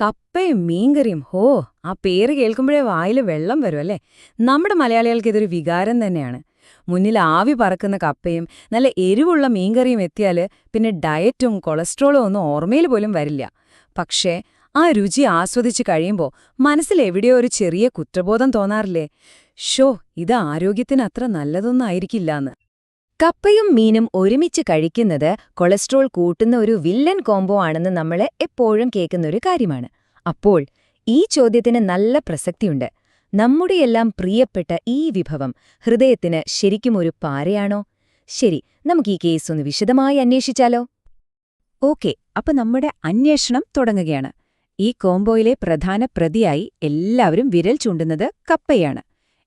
കപ്പയും മീൻകറിയും. ഹോ ആ പേര് കേൾക്കുമ്പോഴേ വായിൽ വെള്ളം വരും അല്ലേ? നമ്മുടെ മലയാളികൾക്ക് ഇതൊരു വികാരം തന്നെയാണ്. മുന്നിൽ ആവി പറക്കുന്ന കപ്പയും നല്ല എരിവുള്ള മീൻകറിയും എത്തിയാൽ പിന്നെ ഡയറ്റും കൊളസ്ട്രോളും ഒന്നും ഓർമ്മയിൽ പോലും വരില്ല. പക്ഷേ ആ രുചി ആസ്വദിച്ച് കഴിയുമ്പോൾ മനസ്സിൽ എവിടെയോ ഒരു ചെറിയ കുറ്റബോധം തോന്നാറില്ലേ? ഷോ ഇത് ആരോഗ്യത്തിന് അത്ര നല്ലതൊന്നും ആയിരിക്കില്ലാന്ന്. കപ്പയും മീനും ഒരുമിച്ച് കഴിക്കുന്നത് കൊളസ്ട്രോൾ കൂട്ടുന്ന ഒരു വില്ലൻ കോംബോ ആണെന്ന് നമ്മൾ എപ്പോഴും കേൾക്കുന്ന ഒരു കാര്യമാണ്. അപ്പോൾ ഈ ചോദ്യത്തിന് നല്ല പ്രസക്തിയുണ്ട്. നമ്മുടെയെല്ലാം പ്രിയപ്പെട്ട ഈ വിഭവം ഹൃദയത്തിന് ശരിക്കും ഒരു പാരയാണോ? ശരി നമുക്ക് ഈ കേസ് ഒന്ന് വിശദമായി അന്വേഷിച്ചാലോ? ഓക്കെ അപ്പൊ നമ്മുടെ അന്വേഷണം തുടങ്ങുകയാണ്. ഈ കോംബോയിലെ പ്രധാന പ്രതിയായി എല്ലാവരും വിരൽ ചൂണ്ടുന്നത് കപ്പയാണ്.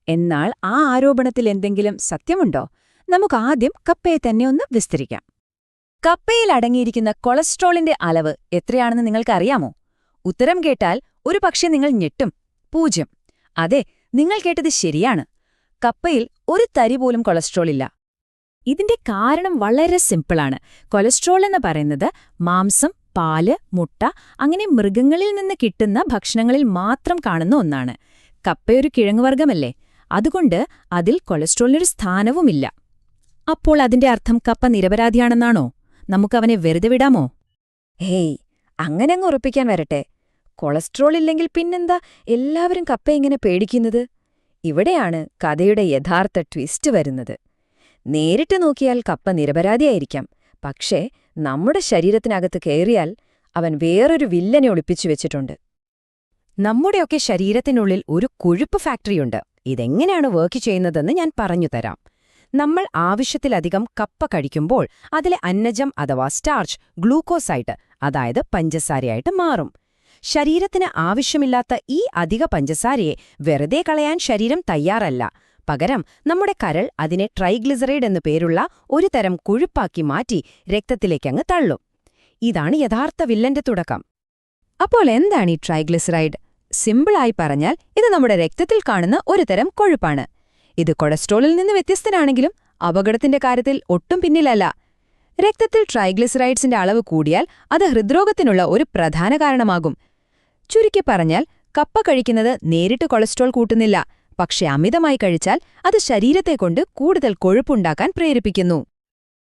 എന്നാൽ ആ ആരോപണത്തിൽ എന്തെങ്കിലും സത്യമുണ്ടോ? നമുക്ക് ആദ്യം കപ്പയെ തന്നെ ഒന്ന് വിസ്തരിക്കാം. കപ്പയിൽ അടങ്ങിയിരിക്കുന്ന കൊളസ്ട്രോളിന്റെ അളവ് എത്രയാണെന്ന് നിങ്ങൾക്കറിയാമോ? ഉത്തരം കേട്ടാൽ ഒരു പക്ഷേ നിങ്ങൾ ഞെട്ടും. പൂജ്യം. അതെ നിങ്ങൾ കേട്ടത് ശരിയാണ്. കപ്പയിൽ ഒരു തരി പോലും കൊളസ്ട്രോൾ ഇല്ല. ഇതിന്റെ കാരണം വളരെ സിമ്പിളാണ്. കൊളസ്ട്രോൾ എന്ന് പറയുന്നത് മാംസം പാൽ മുട്ട അങ്ങനെ മൃഗങ്ങളിൽ നിന്ന് കിട്ടുന്ന ഭക്ഷണങ്ങളിൽ മാത്രം കാണുന്ന ഒന്നാണ്. കപ്പയൊരു കിഴങ്ങുവർഗമല്ലേ അതുകൊണ്ട് അതിൽ കൊളസ്ട്രോളിനൊരു സ്ഥാനവുമില്ല. അപ്പോൾ അതിന്റെ അർത്ഥം കപ്പ നിരപരാധിയാണെന്നാണോ? നമുക്കവനെ വെറുതെ വിടാമോ? ഹേയ് അങ്ങനെ അങ്ങ് ഉറപ്പിക്കാൻ വരട്ടെ. കൊളസ്ട്രോൾ ഇല്ലെങ്കിൽ പിന്നെന്താ എല്ലാവരും കപ്പ ഇങ്ങനെ പേടിക്കുന്നത്? ഇവിടെയാണ് കഥയുടെ യഥാർത്ഥ ട്വിസ്റ്റ് വരുന്നത്. നേരിട്ട് നോക്കിയാൽ കപ്പ നിരപരാധിയായിരിക്കാം. പക്ഷേ നമ്മുടെ ശരീരത്തിനകത്ത് കയറിയാൽ അവൻ വേറൊരു വില്ലനെ ഒളിപ്പിച്ചു വെച്ചിട്ടുണ്ട്. നമ്മുടെയൊക്കെ ശരീരത്തിനുള്ളിൽ ഒരു കൊഴുപ്പ് ഫാക്ടറിയുണ്ട്. ഇതെങ്ങനെയാണ് വർക്ക് ചെയ്യുന്നതെന്ന് ഞാൻ പറഞ്ഞു തരാം. നമ്മൾ ആവശ്യത്തിലധികം കപ്പ കഴിക്കുമ്പോൾ അതിലെ അന്നജം അഥവാ സ്റ്റാർച്ച് ഗ്ലൂക്കോസായിട്ട് അതായത് പഞ്ചസാരയായിട്ട് മാറും. ശരീരത്തിന് ആവശ്യമില്ലാത്ത ഈ അധിക പഞ്ചസാരയെ വെറുതെ കളയാൻ ശരീരം തയ്യാറല്ല. പകരം നമ്മുടെ കരൾ അതിനെ ട്രൈഗ്ലിസറൈഡ് എന്നു പേരുള്ള ഒരു തരം കൊഴുപ്പാക്കി മാറ്റി രക്തത്തിലേക്കങ്ങ് തള്ളും. ഇതാണ് യഥാർത്ഥ വില്ലന്റെ തുടക്കം. അപ്പോൾ എന്താണ് ഈ ട്രൈഗ്ലിസറൈഡ്? സിമ്പിളായി പറഞ്ഞാൽ ഇത് നമ്മുടെ രക്തത്തിൽ കാണുന്ന ഒരു തരം കൊഴുപ്പാണ്. ഇത് കൊളസ്ട്രോളിൽ നിന്ന് വ്യത്യസ്തനാണെങ്കിലും അപകടത്തിന്റെ കാര്യത്തിൽ ഒട്ടും പിന്നിലല്ല. രക്തത്തിൽ ട്രൈഗ്ലിസറൈഡ്സിന്റെ അളവ് കൂടിയാൽ അത് ഹൃദ്രോഗത്തിനുള്ള ഒരു പ്രധാന കാരണമാകും. ചുരുക്കി പറഞ്ഞാൽ കപ്പ കഴിക്കുന്നത് നേരിട്ട് കൊളസ്ട്രോൾ കൂട്ടുന്നില്ല. പക്ഷെ അമിതമായി കഴിച്ചാൽ അത് ശരീരത്തെക്കൊണ്ട് കൂടുതൽ കൊഴുപ്പുണ്ടാക്കാൻ പ്രേരിപ്പിക്കുന്നു.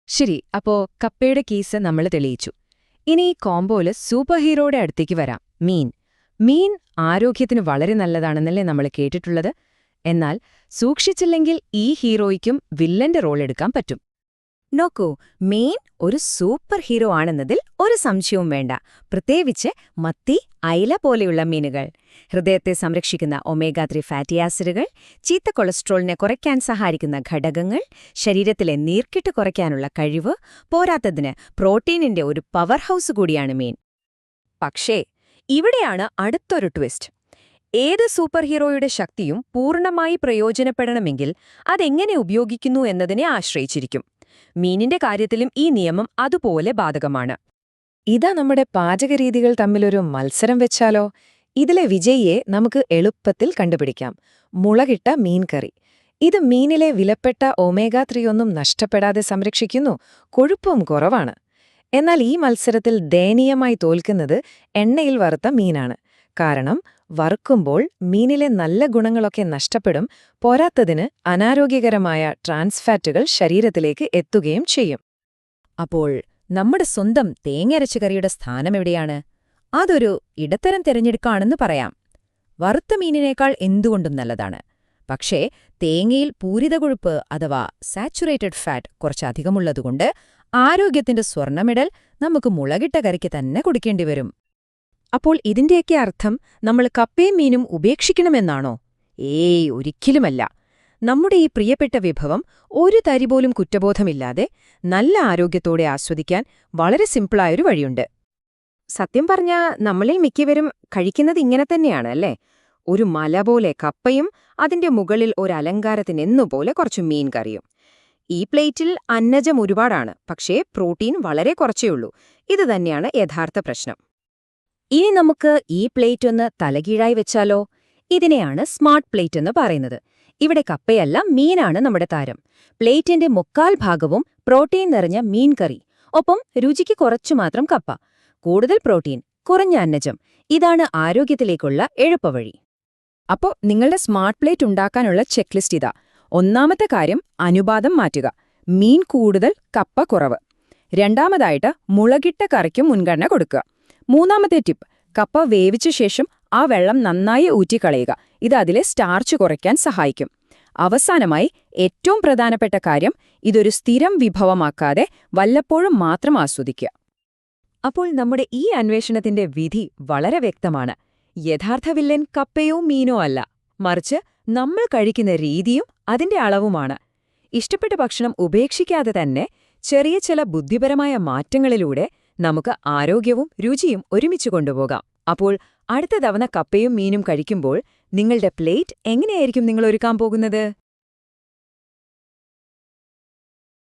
ശരി അപ്പോ കപ്പയുടെ കേസ് നമ്മൾ തെളിയിച്ചു. ഇനി ഈ കോംബോയിൽ സൂപ്പർ ഹീറോയുടെ അടുത്തേക്ക് വരാം. മീൻ. മീൻ ആരോഗ്യത്തിന് വളരെ നല്ലതാണെന്നല്ലേ നമ്മൾ കേട്ടിട്ടുള്ളത്. എന്നാൽ സൂക്ഷിച്ചില്ലെങ്കിൽ ഈ ഹീറോയ്ക്കും വില്ലന്റെ റോൾ എടുക്കാൻ പറ്റും. നോക്കൂ മെയിൻ ഒരു സൂപ്പർ ഹീറോ ആണെന്നതിൽ ഒരു സംശയവും വേണ്ട. പ്രത്യേകിച്ച് മത്തി അയില പോലെയുള്ള മീനുകൾ. ഹൃദയത്തെ സംരക്ഷിക്കുന്ന ഒമേഗ ത്രീ ഫാറ്റി ആസിഡുകൾ ചീത്ത കൊളസ്ട്രോളിനെ കുറയ്ക്കാൻ സഹായിക്കുന്ന ഘടകങ്ങൾ ശരീരത്തിലെ നീർക്കിട്ട് കുറയ്ക്കാനുള്ള കഴിവ് പോരാത്തതിന് പ്രോട്ടീനിന്റെ ഒരു പവർ ഹൗസ് കൂടിയാണ് മീൻ പക്ഷേ ഇവിടെയാണ് അടുത്തൊരു ട്വിസ്റ്റ് ഏത് സൂപ്പർ ഹീറോയുടെ ശക്തിയും പൂർണമായി പ്രയോജനപ്പെടണമെങ്കിൽ അതെങ്ങനെ ഉപയോഗിക്കുന്നു എന്നതിനെ ആശ്രയിച്ചിരിക്കും. മീനിന്റെ കാര്യത്തിലും ഈ നിയമം അതുപോലെ ബാധകമാണ്. ഇതാ നമ്മുടെ പാചകരീതികൾ തമ്മിലൊരു മത്സരം വെച്ചാലോ? ഇതിലെ വിജയിയെ നമുക്ക് എളുപ്പത്തിൽ കണ്ടുപിടിക്കാം. മുളകിട്ട മീൻകറി. ഇത് മീനിലെ വിലപ്പെട്ട ഒമേഗ ത്രീ ഒന്നും നഷ്ടപ്പെടാതെ സംരക്ഷിക്കുന്നു കൊഴുപ്പും കുറവാണ്. എന്നാൽ ഈ മത്സരത്തിൽ ദയനീയമായി തോൽക്കുന്നത് എണ്ണയിൽ വറുത്ത മീനാണ്. കാരണം വറുക്കുമ്പോൾ മീനിലെ നല്ല ഗുണങ്ങളൊക്കെ നഷ്ടപ്പെടും പോരാത്തതിന് അനാരോഗ്യകരമായ ട്രാൻസ്ഫാറ്റുകൾ ശരീരത്തിലേക്ക് എത്തുകയും ചെയ്യും. അപ്പോൾ നമ്മുടെ സ്വന്തം തേങ്ങരച്ച കറിയുടെ സ്ഥാനമെവിടെയാണ് അതൊരു ഇടത്തരം തിരഞ്ഞെടുക്കാണെന്ന് പറയാം. വറുത്ത മീനിനേക്കാൾ എന്തുകൊണ്ടും നല്ലതാണ്. പക്ഷേ തേങ്ങയിൽ പൂരിത കൊഴുപ്പ് അഥവാ സാച്ചുറേറ്റഡ് ഫാറ്റ് കുറച്ചധികമുള്ളതുകൊണ്ട് ആരോഗ്യത്തിന്റെ സ്വർണമെടൽ നമുക്ക് മുളകിട്ട കറിക്ക് തന്നെ കൊടുക്കേണ്ടി വരും. അപ്പോൾ ഇതിന്റെയൊക്കെ അർത്ഥം നമ്മൾ കപ്പയും മീനും ഉപേക്ഷിക്കണമെന്നാണോ? ഏയ് ഒരിക്കലുമല്ല. നമ്മുടെ ഈ പ്രിയപ്പെട്ട വിഭവം ഒരു തരി പോലും കുറ്റബോധമില്ലാതെ നല്ല ആരോഗ്യത്തോടെ ആസ്വദിക്കാൻ വളരെ സിമ്പിളായൊരു വഴിയുണ്ട്. സത്യം പറഞ്ഞാൽ നമ്മളിൽ മിക്കവരും കഴിക്കുന്നത് ഇങ്ങനെ തന്നെയാണ് അല്ലേ? ഒരു മല പോലെ കപ്പയും അതിന്റെ മുകളിൽ ഒരു അലങ്കാരത്തിനെന്നുപോലെ കുറച്ചു മീൻ കറിയും. ഈ പ്ലേറ്റിൽ അന്നജം ഒരുപാടാണ് പക്ഷേ പ്രോട്ടീൻ വളരെ കുറച്ചേ ഉള്ളൂ. ഇത് തന്നെയാണ് യഥാർത്ഥ പ്രശ്നം. ഇനി നമുക്ക് ഈ പ്ലേറ്റ് ഒന്ന് തലകീഴായി വെച്ചാലോ? ഇതിനെയാണ് സ്മാർട്ട് പ്ലേറ്റ് എന്ന് പറയുന്നത്. ഇവിടെ കപ്പയല്ല മീനാണ് നമ്മുടെ താരം. പ്ലേറ്റിന്റെ മുക്കാൽ ഭാഗവും പ്രോട്ടീൻ നിറഞ്ഞ മീൻ കറി ഒപ്പം രുചിക്ക് കുറച്ചു മാത്രം കപ്പ. കൂടുതൽ പ്രോട്ടീൻ കുറഞ്ഞ അന്നജം. ഇതാണ് ആരോഗ്യത്തിലേക്കുള്ള എളുപ്പവഴി. അപ്പോ നിങ്ങളുടെ സ്മാർട്ട് പ്ലേറ്റ് ഉണ്ടാക്കാനുള്ള ചെക്ക് ലിസ്റ്റ് ഇതാ. ഒന്നാമത്തെ കാര്യം അനുപാതം മാറ്റുക. മീൻ കൂടുതൽ കപ്പ കുറവ്. രണ്ടാമതായിട്ട് മുളകിട്ട കറിക്കും മുൻഗണന കൊടുക്കുക. മൂന്നാമത്തെ ടിപ്പ് കപ്പ വേവിച്ച ശേഷം ആ വെള്ളം നന്നായി ഊറ്റിക്കളയുക. ഇത് അതിലെ സ്റ്റാർച്ച് കുറയ്ക്കാൻ സഹായിക്കും. അവസാനമായി ഏറ്റവും പ്രധാനപ്പെട്ട കാര്യം ഇതൊരു സ്ഥിരം വിഭവമാക്കാതെ വല്ലപ്പോഴും മാത്രം ആസ്വദിക്കുക. അപ്പോൾ നമ്മുടെ ഈ അന്വേഷണത്തിന്റെ വിധി വളരെ വ്യക്തമാണ്. യഥാർത്ഥ വില്ലൻ കപ്പയോ മീനോ അല്ല. മറിച്ച് നമ്മൾ കഴിക്കുന്ന രീതിയും അതിന്റെ അളവുമാണ്. ഇഷ്ടപ്പെട്ട ഭക്ഷണം ഉപേക്ഷിക്കാതെ തന്നെ ചെറിയ ചില ബുദ്ധിപരമായ മാറ്റങ്ങളിലൂടെ നമുക്ക് ആരോഗ്യവും രുചിയും ഒരുമിച്ച് കൊണ്ടുപോകാം. അപ്പോൾ അടുത്ത തവണ കപ്പയും മീനും കഴിക്കുമ്പോൾ നിങ്ങളുടെ പ്ലേറ്റ് എങ്ങനെയായിരിക്കും നിങ്ങൾ ഒരുക്കാൻ പോകുന്നത്?